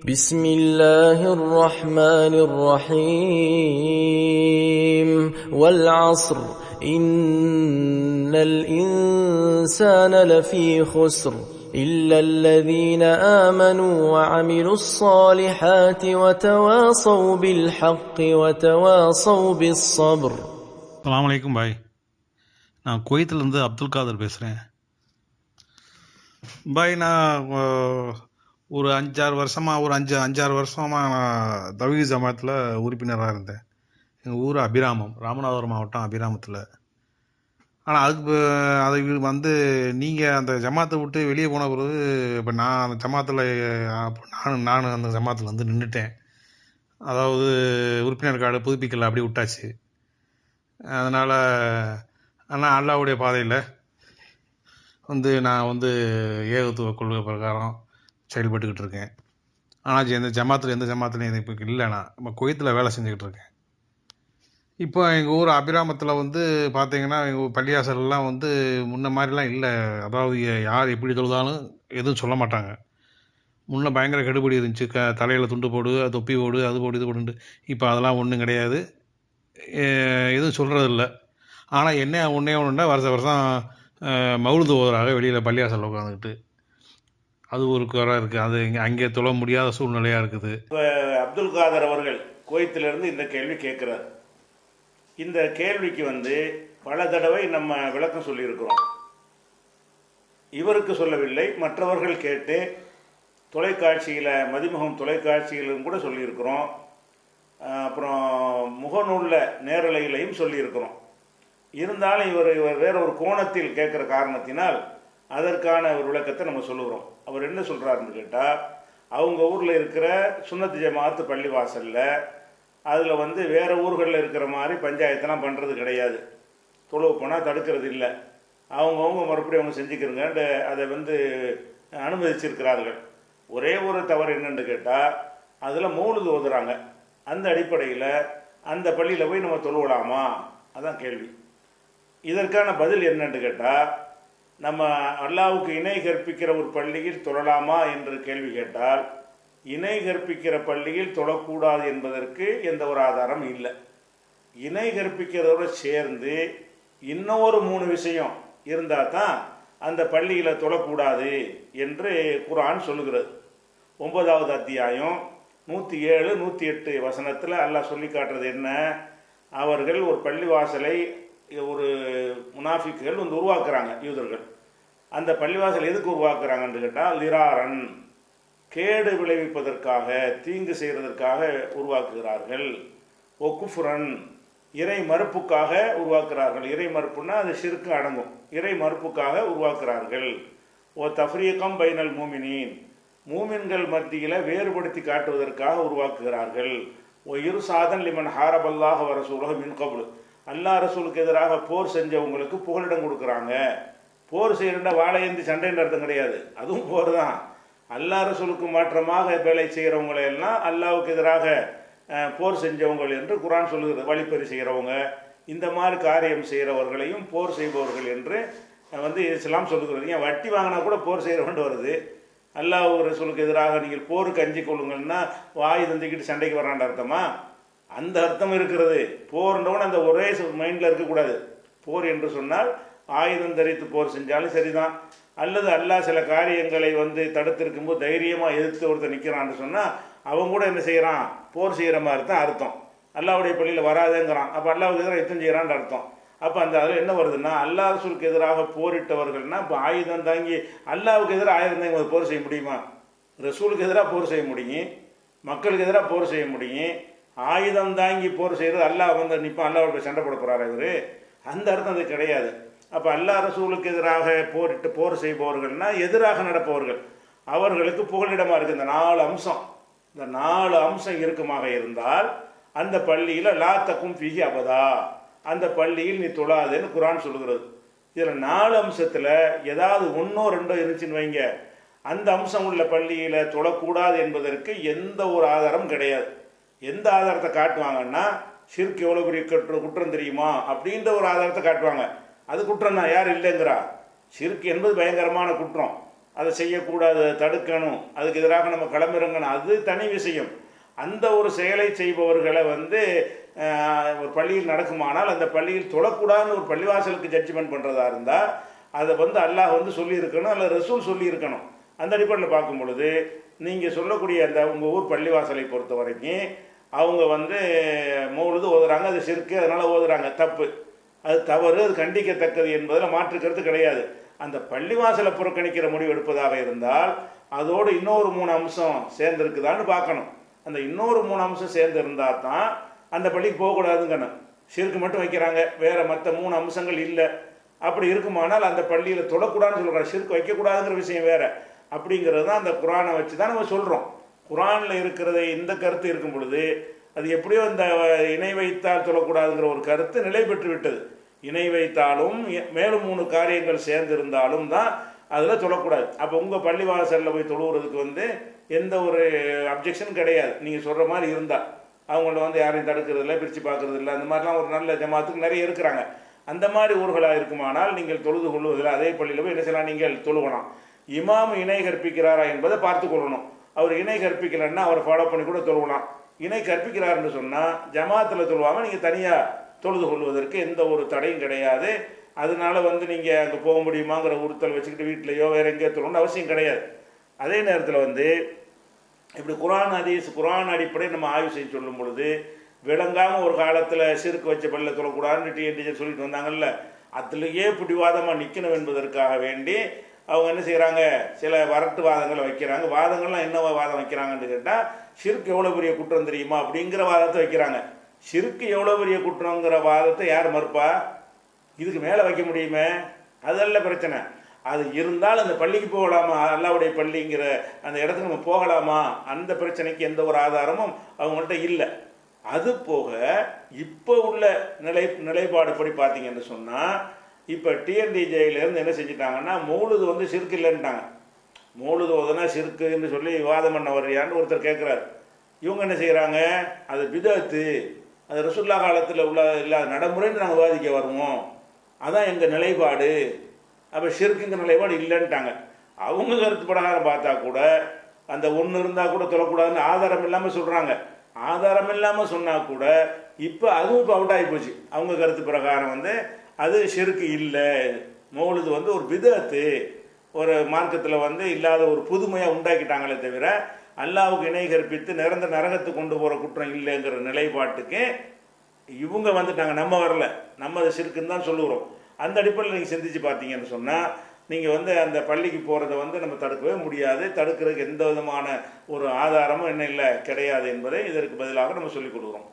بسم الله الرحمن الرحيم والعصر إن الإنسان لفي خسر إلا الذين آمنوا وعملوا الصالحات وتواصوا بالحق وتواصوا بالصبر அலாம் வலைக்கும் பாய் நான் குவைத்திலேருந்து அப்துல் காதர் பேசுகிறேன் பாய் நான் அஹ், ஒரு அஞ்சாறு வருஷமாக ஒரு அஞ்சு அஞ்சாறு வருஷமாக நான் தவிகி ஜமாத்தில் உறுப்பினராக இருந்தேன். எங்கள் ஊர் அபிராமம் ராமநாதபுரம் மாவட்டம் அபிராமத்தில். ஆனால் அதுக்கு ப- அதை வந்து நீங்கள் அந்த ஜமாத்தை விட்டு வெளியே போன பிறகு இப்போ நான் அந்த ஜமாத்தில் நானும் நானும் அந்த ஜமாத்தில் வந்து நின்றுட்டேன் அதாவது உறுப்பினர் கார்டு புதுப்பிக்கல அப்படி விட்டாச்சு. அதனால் ஆனால் அல்லாவுடைய பாதையில் வந்து நான் வந்து ஏகத்துவ கொள்கை பிரகாரம் செயல்பட்டுக்கிட்டு இருக்கேன் ஆனால் எந்த ஜமாத்தில் எந்த ஜமாத்துலையும் இப்போ இல்லை நான். இப்போ குவைத்தில் வேலை செஞ்சுக்கிட்டு இருக்கேன் இப்போ எங்கள் ஊர் அபிராமத்தில் வந்து பார்த்தீங்கன்னா எங்கள் பள்ளியாசல்லாம் வந்து முன்ன மாதிரிலாம் இல்லை. அதாவது யார் எப்படி தொழுதாலும் எதுவும் சொல்ல மாட்டாங்க. முன்னே பயங்கர கெடுபடி இருந்துச்சு. க தலையில் துண்டு போடு தொப்பி போடு அது போடு இது போடுன்ட்டு. இப்போ அதெல்லாம் ஒன்றும் கிடையாது. எதுவும் சொல்கிறதில்ல ஆனால் என்ன ஒன்றே ஒன்றுனா வருஷ வருஷம் மவுழுது ஓதராக ஓவராக வெளியில் பள்ளியாசல் உட்காந்துக்கிட்டு அது ஒரு குறை இருக்குது அது இங்கே அங்கே தொழ முடியாத சூழ்நிலையாக இருக்குது. அப்துல் காதர் அவர்கள் குவைத்திலிருந்து இந்த கேள்வி கேட்குறார். இந்த கேள்விக்கு வந்து பல தடவை நம்ம விளக்கம் சொல்லியிருக்கிறோம். இவருக்கு சொல்லவில்லை மற்றவர்கள் கேட்டு தொலைக்காட்சியில் மதிமுகம் தொலைக்காட்சியிலும் கூட சொல்லியிருக்கிறோம். அப்புறம் முகநூலில் நேரலையிலையும் சொல்லியிருக்கிறோம். இருந்தாலும் இவர் இவர் வேற ஒரு கோணத்தில் கேட்குற காரணத்தினால் அதற்கான ஒரு விளக்கத்தை நம்ம சொல்லுகிறோம். அவர் என்ன சொல்கிறாருன்னு கேட்டால் அவங்க ஊரில் இருக்கிற சுண்ணத்து ஜமாத்து பள்ளிவாசலில் அதில் வந்து வேறு ஊர்களில் இருக்கிற மாதிரி பஞ்சாயத்தெல்லாம் பண்ணுறது கிடையாது. தொழுவு போனால் தடுக்கிறது இல்லை. அவங்கவுங்க மறுபடியும் அவங்க செஞ்சுக்கிறங்க அதை வந்து அனுமதிச்சிருக்கிறார்கள். ஒரே ஒரு தவறு என்னன்னு கேட்டால் அதில் மூழுது ஓதுறாங்க அந்த அடிப்படையில் அந்த பள்ளியில் போய் நம்ம தொழுவலாமா? அதான் கேள்வி. இதற்கான பதில் என்னன்னு கேட்டால் நம்ம அல்லாவுக்கு இணை கற்பிக்கிற ஒரு பள்ளியில் தொழலாமா என்று கேள்வி கேட்டால் இணை கற்பிக்கிற பள்ளியில் தொழக்கூடாது என்பதற்கு எந்த ஒரு ஆதாரம் இல்லை. இணை கற்பிக்கிறதோட சேர்ந்து இன்னொரு மூணு விஷயம் இருந்தால் தான் அந்த பள்ளியில் தொழக்கூடாது என்று குரான் சொல்லுகிறது. ஒன்பதாவது அத்தியாயம் நூற்றி ஏழு நூற்றி எட்டு வசனத்தில் அல்லாஹ் சொல்லி காட்டுறது என்ன? அவர்கள் ஒரு பள்ளிவாசலை ஒரு முனாஃபிக்குகள் வந்து உருவாக்குறாங்க யூதர்கள். அந்த பள்ளிவாசல் எதுக்கு உருவாக்குறாங்கன்னு கேட்டால் லிராரன் கேடு விளைவிப்பதற்காக தீங்கு செய்கிறதற்காக உருவாக்குகிறார்கள். ஒக்குஃபுரன் இறை மறுப்புக்காக உருவாக்குறார்கள் இறை மறுப்புன்னா அது சிறுக்கு அடங்கும். இறை மறுப்புக்காக உருவாக்குறார்கள் ஓ தஃப்ரீகம் பைனல் மூமினின். மூமின்கள் மத்தியில் வேறுபடுத்தி காட்டுவதற்காக உருவாக்குகிறார்கள். ஓ இரு சாதன் லிமன் ஹாரபல்லாக வர சூழக மின் அல்லா ரசூலுக்கு எதிராக போர் செஞ்சவங்களுக்கு புகலிடம் கொடுக்குறாங்க. போர் செய்யறா வாழையந்தி சண்டைன்ற அர்த்தம் கிடையாது. அதுவும் போர் தான். அல்லா ரசூலுக்கு மாற்றமாக வேலை செய்கிறவங்களை எல்லாம் எதிராக போர் செஞ்சவங்கள் என்று குரான் சொல்லுகிறது. வழிப்பறி செய்கிறவங்க இந்த மாதிரி காரியம் செய்கிறவர்களையும் போர் செய்பவர்கள் என்று வந்து இஸ்லாம் சொல்லுகிறது. ஏன் வட்டி வாங்கினா கூட போர் செய்கிறவன் வருது. அல்லாஹ் ரசூலுக்கு எதிராக நீங்கள் போருக்கு அஞ்சு கொள்ளுங்கள்னா வாய் தந்திக்கிட்டு சண்டைக்கு வரான்ற அர்த்தமா? அந்த அர்த்தம் இருக்கிறது. போர்ன்றவன் அந்த ஒரே மைண்டில் இருக்கக்கூடாது. போர் என்று சொன்னால் ஆயுதம் தரித்து போர் செஞ்சாலும் சரிதான். அல்லது அல்லாஹ் சில காரியங்களை வந்து தடுத்திருக்கும்போது தைரியமாக எதிர்த்து ஒருத்தர் நிற்கிறான்னு சொன்னால் அவன் கூட என்ன செய்கிறான் போர் செய்கிற மாதிரி தான் அர்த்தம். அல்லாவுடைய பள்ளியில் வராதேங்கிறான். அப்போ அல்லாவுக்கு எதிராக யுத்தம் செய்கிறான்னு அர்த்தம். அப்போ அந்த அதில் என்ன வருதுன்னா அல்லா ரசூலுக்கு எதிராக போரிட்டவர்கள்னா இப்போ ஆயுதம் தாங்கி அல்லாவுக்கு எதிராக ஆயுதம் தாங்கி போர் செய்ய முடியுமா? ரசூலுக்கு எதிராக போர் செய்ய முடியும். மக்களுக்கு எதிராக போர் செய்ய முடியும். ஆயுதம் தாங்கி போர் செய்கிறது அல்லாஹ் வந்து நிற்பான் அல்லாவோட சண்டை போட போகிறாரு இவர்? அந்த அர்த்தம் அது கிடையாது. அப்போ அல்லா ரசூலுக்கு எதிராக போரிட்டு போர் செய்பவர்கள்னா எதிராக நடப்பவர்கள். அவர்களுக்கு புகலிடமாக இருக்குது இந்த நாலு அம்சம். இந்த நாலு அம்சம் இருக்குமாக இருந்தால் அந்த பள்ளியில் லா தக்கும் ஃபிஹி அபதா. அந்த பள்ளியில் நீ தொழாதுன்னு குரான் சொல்கிறது இதில் நாலு அம்சத்தில் ஏதாவது ஒன்றோ ரெண்டோ இருந்துச்சுன்னு வைங்க. அந்த அம்சம் உள்ள பள்ளியில் தொழக்கூடாது என்பதற்கு எந்த ஒரு ஆதாரம் கிடையாது. எந்த ஆதாரத்தை காட்டுவாங்கன்னா ஷிர்க் எவ்வளோ பெரிய குற்றம் குற்றம் தெரியுமா? அப்படின்ற ஒரு ஆதாரத்தை காட்டுவாங்க. அது குற்றம் தான் யார் இல்லைங்கிறா? ஷிர்க் என்பது பயங்கரமான குற்றம். அதை செய்யக்கூடாது தடுக்கணும் அதுக்கு எதிராக நம்ம களமிறங்கணும் அது தனி விஷயம். அந்த ஒரு செயலை செய்பவர்களை வந்து ஒரு பள்ளியில் நடக்குமானால் அந்த பள்ளியில் தொழக்கூடாதுன்னு ஒரு பள்ளிவாசலுக்கு ஜட்ஜ்மெண்ட் பண்ணுறதா இருந்தால் அதை வந்து அல்லாஹ் வந்து சொல்லியிருக்கணும் அல்ல ரசூல் சொல்லியிருக்கணும். அந்த அடிப்படையில் பார்க்கும் பொழுது நீங்கள் சொல்லக்கூடிய அந்த உங்கள் ஊர் பள்ளிவாசலை பொறுத்த வரைக்கும் அவங்க வந்து மௌலுது ஓதுறாங்க அது சிறுக்கு அதனால் ஓதுறாங்க. தப்பு. அது தவறு அது கண்டிக்கத்தக்கது என்பதில் மாற்றுக்கிறது கிடையாது. அந்த பள்ளிவாசலை புறக்கணிக்கிற முடிவு எடுப்பதாக இருந்தால் அதோடு இன்னொரு மூணு அம்சம் சேர்ந்துருக்குதான்னு பார்க்கணும். அந்த இன்னொரு மூணு அம்சம் சேர்ந்து இருந்தால் தான் அந்த பள்ளிக்கு போகக்கூடாதுங்கணும் சிறுக்கு மட்டும் வைக்கிறாங்க வேறு மற்ற மூணு அம்சங்கள் இல்லை. அப்படி இருக்குமானால் அந்த பள்ளியில் தொடக்கூடாதுன்னு சொல்கிறாங்க சிறுக்கு வைக்கக்கூடாதுங்கிற விஷயம் வேறு. அப்படிங்கிறது தான் அந்த குரானை வச்சு தான் நம்ம சொல்கிறோம் குரானில் இருக்கிறத இந்த கருத்து இருக்கும் பொழுது அது எப்படியோ இந்த இணை வைத்தால் சொல்லக்கூடாதுங்கிற ஒரு கருத்து நிலை பெற்று விட்டது. இணை வைத்தாலும் மேலும் மூணு காரியங்கள் சேர்ந்து இருந்தாலும் தான் அதில் சொல்லக்கூடாது அப்போ உங்கள் பள்ளிவாசலில் போய் தொழுவுறதுக்கு வந்து எந்த ஒரு அப்ஜெக்ஷன் கிடையாது. நீங்கள் சொல்கிற மாதிரி இருந்தால் அவங்கள வந்து யாரையும் தடுக்கிறது இல்லை பிரித்து பார்க்கறது இல்லை அந்த மாதிரிலாம் ஒரு நல்ல ஜமாத்துக்கு நிறைய இருக்கிறாங்க. அந்த மாதிரி ஊர்களாக இருக்குமானால் நீங்கள் தொழுது கொள்வதில் அதே பள்ளியில் போய் என்ன செய்யலாம்? நீங்கள் தொழுகலாம். இமாம் இணை கற்பிக்கிறாரா என்பதை பார்த்து கொள்ளணும். அவர் இணை கற்பிக்கலைன்னா அவரை ஃபாலோ பண்ணி கூட தொழுவலாம். இணை கற்பிக்கிறாருன்னு சொன்னால் ஜமாத்தில் தொழுவாங்க நீங்கள் தனியாக தொழுது கொள்வதற்கு எந்த ஒரு தடையும் கிடையாது. அதனால வந்து நீங்கள் அங்கே போக முடியுமாங்கிற உறுத்தல் வச்சுக்கிட்டு வீட்லையோ வேறு எங்கேயோ தொழணும்னு அவசியம் கிடையாது. அதே நேரத்தில் வந்து இப்படி குரான் அதிஸ் குரான் அடிப்படையை நம்ம ஆய்வு செய்ய சொல்லும் பொழுது விளங்காமல் ஒரு காலத்தில் சிறுக்கு வச்ச பல்ல தொழக்கூடாதுன்னு டிஎன்டிஜர் சொல்லிட்டு வந்தாங்கல்ல அதுலேயே பிடிவாதமாக நிற்கணும் என்பதற்காக வேண்டி அவங்க என்ன செய்கிறாங்க சில வரட்டு வாதங்களை வைக்கிறாங்க. வாதங்கள்லாம் என்ன வாதம் வைக்கிறாங்கன்னு கேட்டால் சிறுக்கு எவ்வளோ பெரிய குற்றம் தெரியுமா? அப்படிங்கிற வாதத்தை வைக்கிறாங்க. சிறுக்கு எவ்வளோ பெரிய குற்றங்கிற வாதத்தை யார் மறுப்பா? இதுக்கு மேலே வைக்க முடியுமே. அதல்ல பிரச்சனை. அது இருந்தால் அந்த பள்ளிக்கு போகலாமா? அல்லாவுடைய பள்ளிங்கிற அந்த இடத்துக்கு நம்ம போகலாமா? அந்த பிரச்சனைக்கு எந்த ஒரு ஆதாரமும் அவங்கள்ட்ட இல்லை. அது போக இப்போ உள்ள நிலை நிலைப்பாடு படி பார்த்தீங்கன்னு சொன்னால் இப்போ டிஎன்டிஜேயிலேருந்து என்ன செஞ்சிட்டாங்கன்னா மூழுது வந்து சிறுக்கு இல்லைன்ட்டாங்க மூழுது ஓதுனா சிறுக்குன்னு சொல்லி விவாதம் பண்ண வர்றியான்னு ஒருத்தர் கேட்குறாரு இவங்க என்ன செய்கிறாங்க அது பிதத்து அது ரசுல்லா காலத்தில் உள்ள இல்லாத நடைமுறைன்னு நாங்கள் விவாதிக்க வருவோம். அதான் எங்கள் நிலைப்பாடு. அப்போ ஷிர்க்குங்கிற நிலைப்பாடு இல்லைன்ட்டாங்க அவங்க கருத்து பிரகாரம் பார்த்தா கூட அந்த ஒன்று இருந்தால் கூட தொழக்கூடாதுன்னு ஆதாரம் இல்லாமல் சொல்கிறாங்க ஆதாரம் இல்லாமல் சொன்னால் கூட இப்போ அதுவும் இப்போ அவுட் ஆகி போச்சு. அவங்க கருத்து பிரகாரம் வந்து அது ஷிர்க்கு இல்லை. மௌலுது வந்து ஒரு விதத்து ஒரு மார்க்கத்தில் வந்து இல்லாத ஒரு புதுமையாக உண்டாக்கிட்டாங்களே தவிர அல்லாவுக்கு இணை கற்பித்து நிரந்தர நரகத்துக்கு கொண்டு போகிற குற்றம் இல்லைங்கிற நிலைப்பாட்டுக்கு இவங்க வந்துட்டாங்க. நம்ம வரல. நம்ம அதை சிறுக்குன்னு தான் சொல்லுகிறோம் அந்த அடிப்படையில் நீங்கள் சிந்திச்சு பார்த்தீங்கன்னு சொன்னால் நீங்கள் வந்து அந்த பள்ளிக்கு போகிறத வந்து நம்ம தடுக்கவே முடியாது. தடுக்கிறதுக்கு எந்த விதமான ஒரு ஆதாரமும் என்ன இல்லை கிடையாது என்பதை இதற்கு பதிலாக நம்ம சொல்லிக் கொடுக்குறோம்.